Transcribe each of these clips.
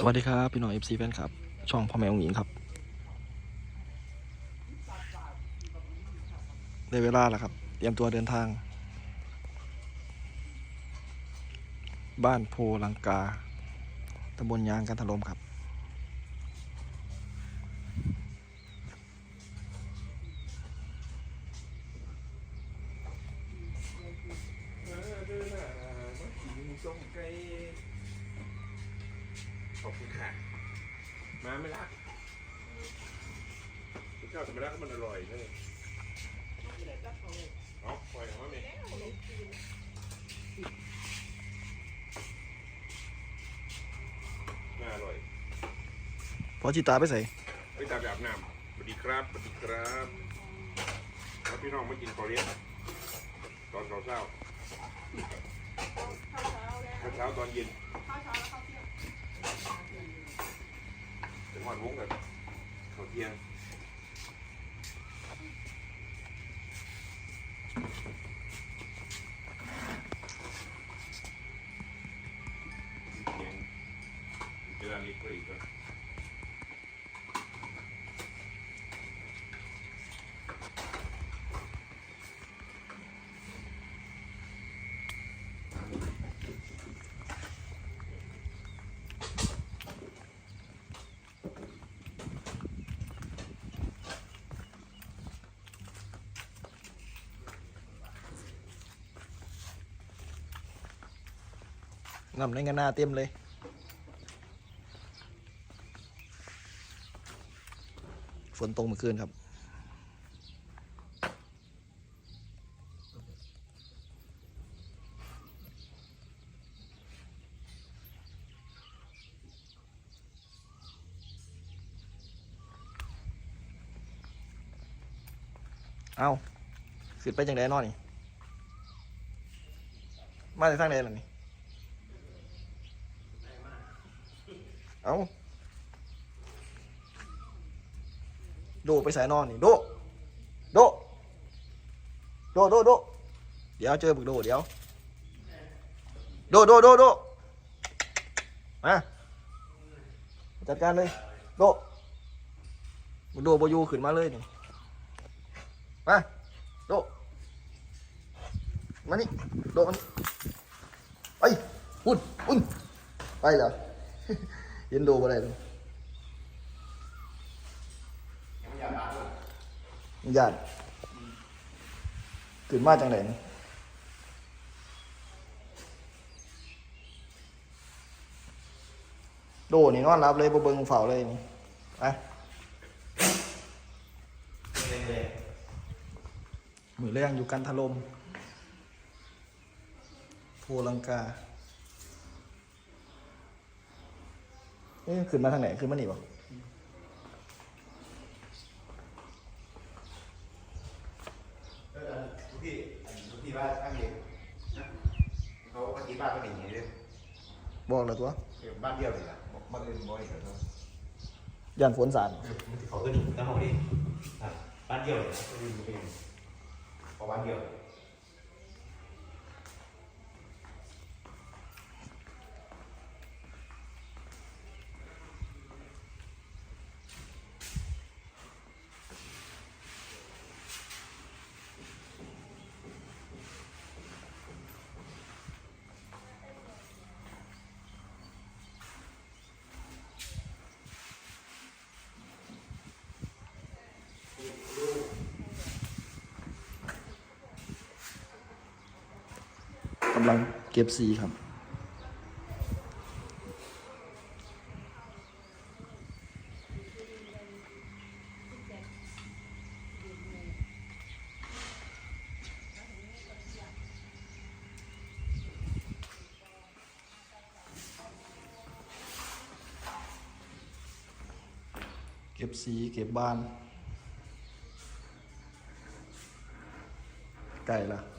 สวัสดีครับ พี่น้องเอฟซีแฟนครับ ช่องพ่อแม่องหญิงครับ ได้เวลาแล้วครับ เตรียมตัวเดินทาง บ้านโพลังกาตำบลยางกันถล่มครับ มาไม่รักคุณเจ้าจะไม่รักมันอร่อยเลยเอาปล่อยออกมาไหมน่าอร่อยพอจิตาไปใส่เฮ้ยตาไปอาบน้ำสวัสดีครับสวัสดีครับแล้วพี่น้องมากินข้าวเลี้ยงตอนเช้าเช้าข้าวเช้าตอนเย็นถึงวันวุ้ง กับข้าวเที่ยงเที่ยงเจอร้านนี้ก็อีกแล้ว นำในงานหน้าเต็มเลยฝนตกเมื่อคืนครับ เอาขึ้นไปจังไดนอนนี่ มาจากทางไหนล่ะนี่ เอาโดไปสายนอนนี่โดโดโดโดโดเดี๋ยวเจอบึกโดเดี๋ยวโดโดโดโดมาจัดการเลยโดบึกโดบอยูขึ้นมาเลยนี่มาโดมานี่โดมานี่ไปหุ่นหุ่นไปเหรอ เห็นโดบ่ได้เลยญาติขึ้นมาจังไหนโดนี่นอนรับเลยบ่เบิ่งเฝ้าเลยนี่ไปมือแรงอยู่กันทะลมโพลังกา เอ๊ะขึ้นมาทางไหนขึ้นมานี่บ่เออทุกที่อันทุกที่บ้านข้างเดียวนะเขาปฏิบ้านก็เป็นอย่างนี้เลยบอกเลยตัวเออบ้านเดียวเลยล่ะบ้านอื่นบ่อยเหรอย่านฝนสาดเขาก็ดีตั้งเขาดิอะบ้านเดียวเลยนะบ้านอื่นบ่เป็นเพราะบ้านเดียว กำลังเก็บสีครับเก็บสีเก็บบ้านไก่ละ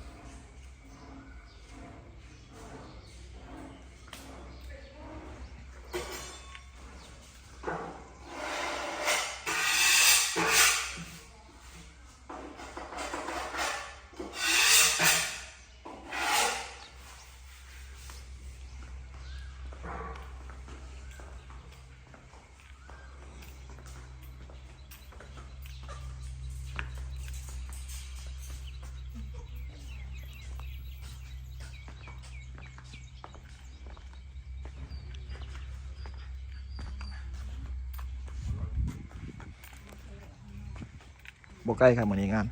บ่ใกล้ครับมื้อนี้งาน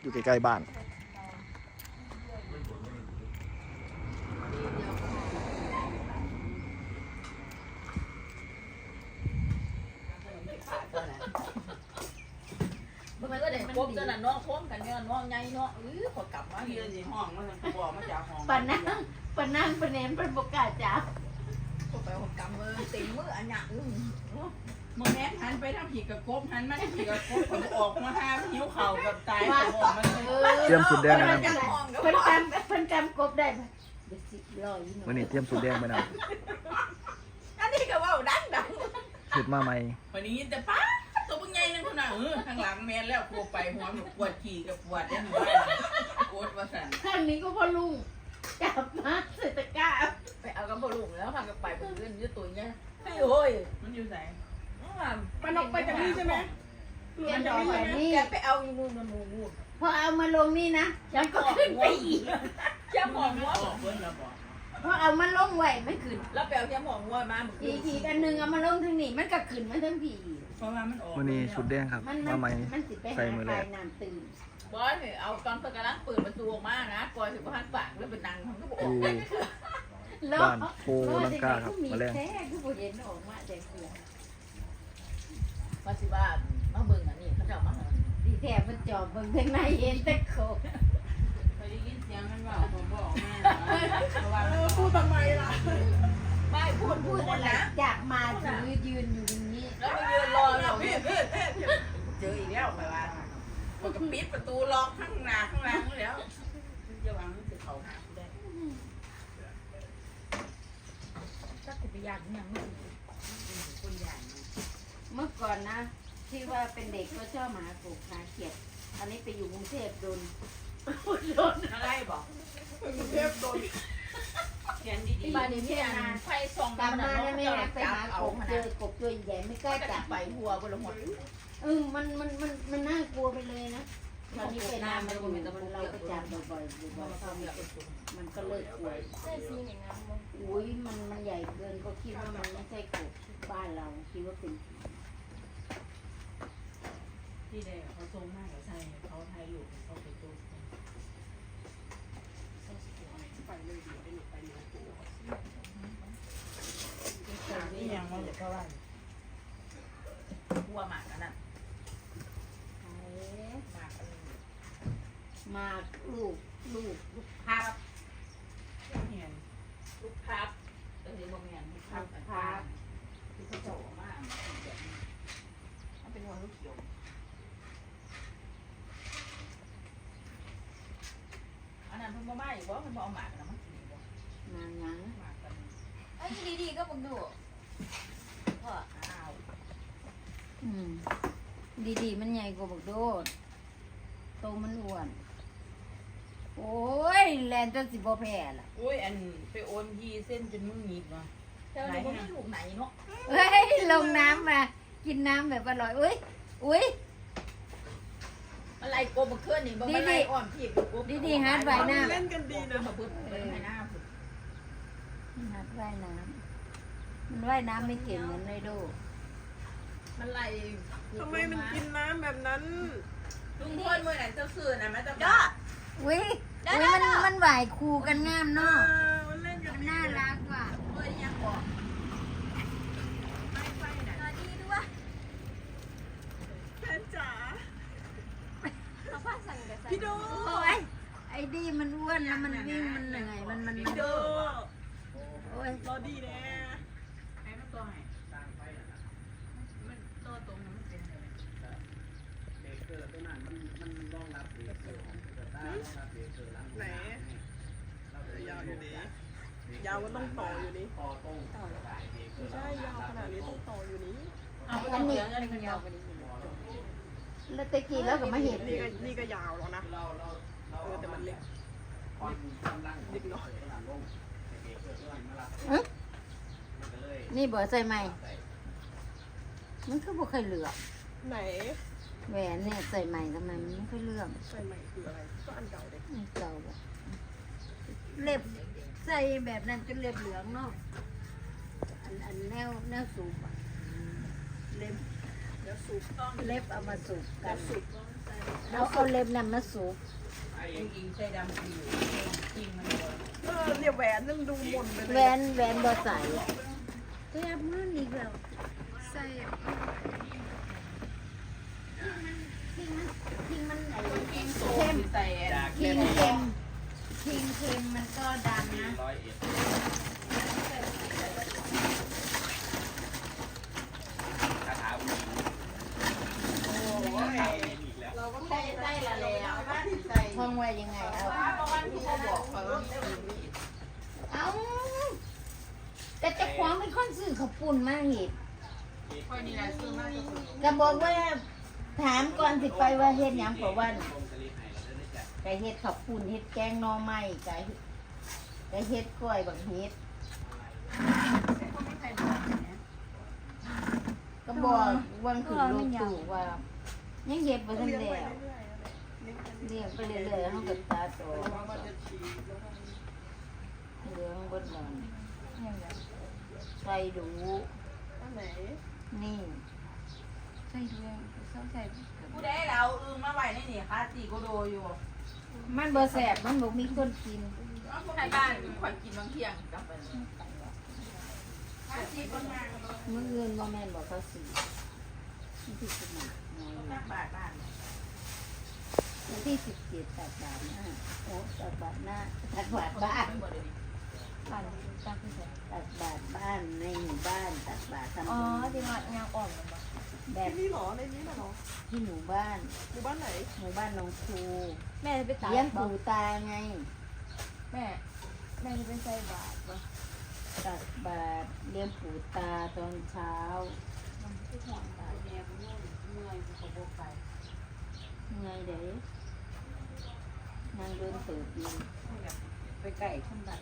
อยู่ใกล้ๆบ้านมันก็ได้ครบกันน่ะน้องพร้อมกันเนี่ยน้องใหญ่เนาะเออพอกลับมาเรียนสิห้องมันบอกมาจากห้องปนั่งปนั่งปะเนมป็นบกล้าจับพอไปพอ กลับมือตีมืออันหยังอื้อมึงแม่หันไปทางผีกับกบหันมาทางผีกับกบผมออกมาห้าหิวเข่ากับตายผมบอกมันเลยเตรียมสุดแดงไปเพิ่นนำจำเพิ่นจำเพิ่นจำกบได้ปะเดี๋ยวสิรออยู่หน่มื้ออยนี้เตรียมสุดแดงไปนำอันนี้ก็เว่าดังดังสุดมาใหม่วันนี้แต่ป้าตัวมึงใหญ่นึงคนน่ะเออข้างหลังแม่แล้วกลัวไปหัวหนูปวดขี่กับปวดได้หัวปวดว่าสั่นข้างนี้ก็พ่อลุง จับมาใส่ตะกร้าไปเอากระบอกลุงแล้วพากันไปเป็นเรื่องยืดตัวเนี่ยเฮ้ยโอ้ยมันอยู่ไหนมันออกไปจากนี่ใช่ไหมเรียนต่อไปนี่แกไปเอาอยู่นู่นนู่นนู่นนู่นพอเอามาลงนี่นะฉันก็ขึ้นไปอีกแค่หมองมันว่าออกเบิ้ลแล้วบอกพอเอามาลงไว้ไม่ขึ้น แล้วไปเอาแค่หมองว่ามาเมื่ออีกี้กทีกันหนึ่งเอามาลงทั้งนี้มันก็ขึ้นมาทั้งผีเพราะว่ามันออกมื้อนี้สุดแดงครับมันมัมาใหม่มันสิไปใส่หามือใคแรรกน้ำตื่น บอยเอาตอนเพิ่งกำลังเปิดประตูออกมานะก่อนถึงพันปากแล้วเป็นนางมันก็บอกอยู่แล้วบ้านโพลังกาครับมีมาแรงแท้คือบ่เห็นออกมาแต่เสือมาสิบ้ามาเบิ่งอันนี้เขาจะเอามาให้ดีแท้มันจอบเบิ่งทางในเห็นแต่โคกไปได้ยินเสียงมันว่าผมบอกแม่เพราะว่าพูดไม่พูพูดดพูพูดดอะอะไรไรจากมาถือยืนอยู่ตรงนี้แล้วมันยืนรอเราเจออีกแล้วไปว่ามันก็ ปิดประตูล็อกข้างหน้าข้างหลังแล้วจะวางมันจะเขาหาได้ถ้าคุณไปยากยังไม่คนใหญ่เมื่อก่อนนะ ที่ว่าเป็นเด็กก็ชอบหมากบหาเขียด อันนี้ไปอยู่กรุงเทพโดนโดนอะไรบอกเทพโดนเขียนดีมาเดี๋ยวนี้อันไฟส่องกลับมาแล้วไม่แม่เอาไปจับหาเอากบขเจนาอดกบตัวใหญ่ไม่กล้าจัจับบไปหัวบนหัวเออมันมันมันมันน่ากลัวไปเลยนะ ตอนนี้ไปนามันอยู่เราก็จับบ่อยๆบ่อยๆพอมีกบมันก็เลิกกลัวอุ้ยมันมันใหญ่เกินก็คิดว่ามันไม่ใช่กบบ้านเราคิดว่าเป็นที่แดงเขาทรงมากกับใช่เขาไทยอยู่เขาไปตู้นี่ยังว่าเดี๋ยวก็ว่าหัวหมากกันน่ะ เอ๊ะ หมากกัน ห มากลูกลูกลูกภาพเห็นลูกภาพเออเดี๋ยวบอกงานลูกภาพกันภาพที่เขาโจมากมันเป็นหัวลูกเขียวอันนั้นเพิ่งมาใหม่ว่ามันเอาหมากนะมันกินบ่นางยังหมากกันไอ้ดีดีก็มึงดูพ่ออ้าวอืมดีๆมันใหญ่กว่าบักโดดโตมันอ้วน โอ้ยแลนจนสิบ่แพ้ล่ะอุ้ยอันไปโอนยีเส้นจนมือหงิดว่ะเจ้าหนูก็ไม่ลูกไหนเนาะเฮ้ยลงน้ำมา กินน้ำแบบอร่อยอุ้ยอุ้ยมันไล่กบมาเคลื่อนนี่มันไล่อ่อนพี่กบดีๆฮาร์ดไว้หน้าเล่นกันดีนะมาพึ่งเล่นให้หน้าพึ่งหัดว่ายน้ำมันว่ายน้ำไม่เก่งเหมือนไนโดมันไล่ทำไมมันกินน้ำแบบนั้นลุงพลเมื่อไหร่เจ้าสื่อนะมันจะยอด อุ้ยอุ้ยมันมันไหวคู่กันงามเนาะเออมันเล่นกันน่ารักว่ะเมื่อยังบอกสวัสดีด้วยแฟนจ๋าเขาพาสั่งกับสั่งพี่โดโอ้ยไอ้ดีมันอ้วนแล้วมันวิ่งมันเหนื่อยมันมันมันพี่โดโอ้ยรอดีแน่ให้มันตัวให้มันตัวตรงมันเป็นอะไร ไหนยาวอยู่นี้ยาวก็ต้องต่ออยู่นี้ไม่ใช่ยาวขนาดนี้ต้องต่ออยู่นี้เอาไปต้องเสียเงินกันยาวแล้วตะกี้แล้วก็มาเห็นนี่ก็นี่ก็ยาวแล้วนะเออแต่มันเล็กเล็กน้อยอื้อนี่บ่ใส่ไหมมันคือบ่เคยเหลือกไหน แหวนเนี่ยใส่ใหม่ทำไมมันไม่ค่อยเลื่อมใส่ใหม่คืออะไรก็อันเก่าเด็กไม่เก่าบ่เล็บใส่แบบนั้นจนเล็บเหลืองเนาะอันอันแนวแนวสูบอะเล็บเดี๋ยวสูบเล็บเอามาสูบกันสูบเอาเอาเล็บนั้นมาสูบยิงใจดำอยู่จริงมันเออเนี่ยแหวนนึงดูหมนไปแหเลวยนแหวนบ่ใส่แหวนมันอีกแล้วใส่ ทิ้งมันทิ้งมันไอ้กินโซ่ใส่ทิ้งเค็มทิ้งเค็มมันก็ดังนะเราก็ได้ได้ละแล้วท่องไว้ยังไงเอาเพราะว่าที่เขอาว่างนี้เอาแต่เจะควงเป็นคนซื้อขปุ่นมาเห็ดค่อยนี่แหละซื้อมากที่สุดก็บอกว่า ถามก่อนสิไปว่าเฮ็ดหยังเพราะว่าไก่เฮ็ดขาวปุ่นเฮ็ดแกงหน่อไม้ไก่ไก่เฮ็ดกล้วยบักเฮ็ดก็ไม่ใครบอกเนี่ยก็บอกวันขึ้นลูกตู่ว่า ยังเฮ็ดบ่ทันเลี้งแล้วเลี้ยงไปเลี้ยงไปเรื่อยๆเฮาก็ตาโตระวังมันจะฉีกแล้วก็เหลืองบดนอนใส่ดูอัน ไหนนี่ใส่ด้วยใส่ผู้ใดเราอึงมาไว้ในนี่ค่ะตีก็โดอยู่มันบ่แซ่บมันบ่มีคนกินผู้ใดบ้านคอยกินบางเที่ยงกลับไปค่ะตีคนมามื้ออื่นบ่แม่นบ่เขาสิวันที่สิบห้าน้อยตักบาทบ้านวันที่สิบเจ็ดตัดบาทหน้าโอ้ตัดบาทหน้าตัดบาทบ้านปั่นตามที่ใส่ตัดบาทบ้านในหมู่บ้านตัดบาททำอ๋อบุญที่งานงานอ่อนมันบ่ แบบที่นี่หรอในนี้น่ะหรอที่หมู่บ้าน หมู่บ้านไหนหมู่บ้านหนองครูแม่จะไปตัดเลี้ยงบ่ปู่ตาไงแม่แม่จะไปใส่บาตรบ่ตัดบาทเลี้ยงปู่ตาตอนเช้าไงเด้นางเดินเติบดีไปไก่ขึ้นบ้าน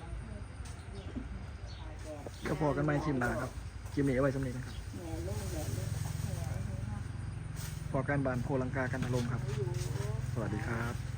ก็พอกันไหมคลิปหน้าครับคลิปนี้เอาไว้สำเร็จนะครับแม่ลูกแม่ลูก พอการบานโพลังกากันทลมครับ สวัสดีครับ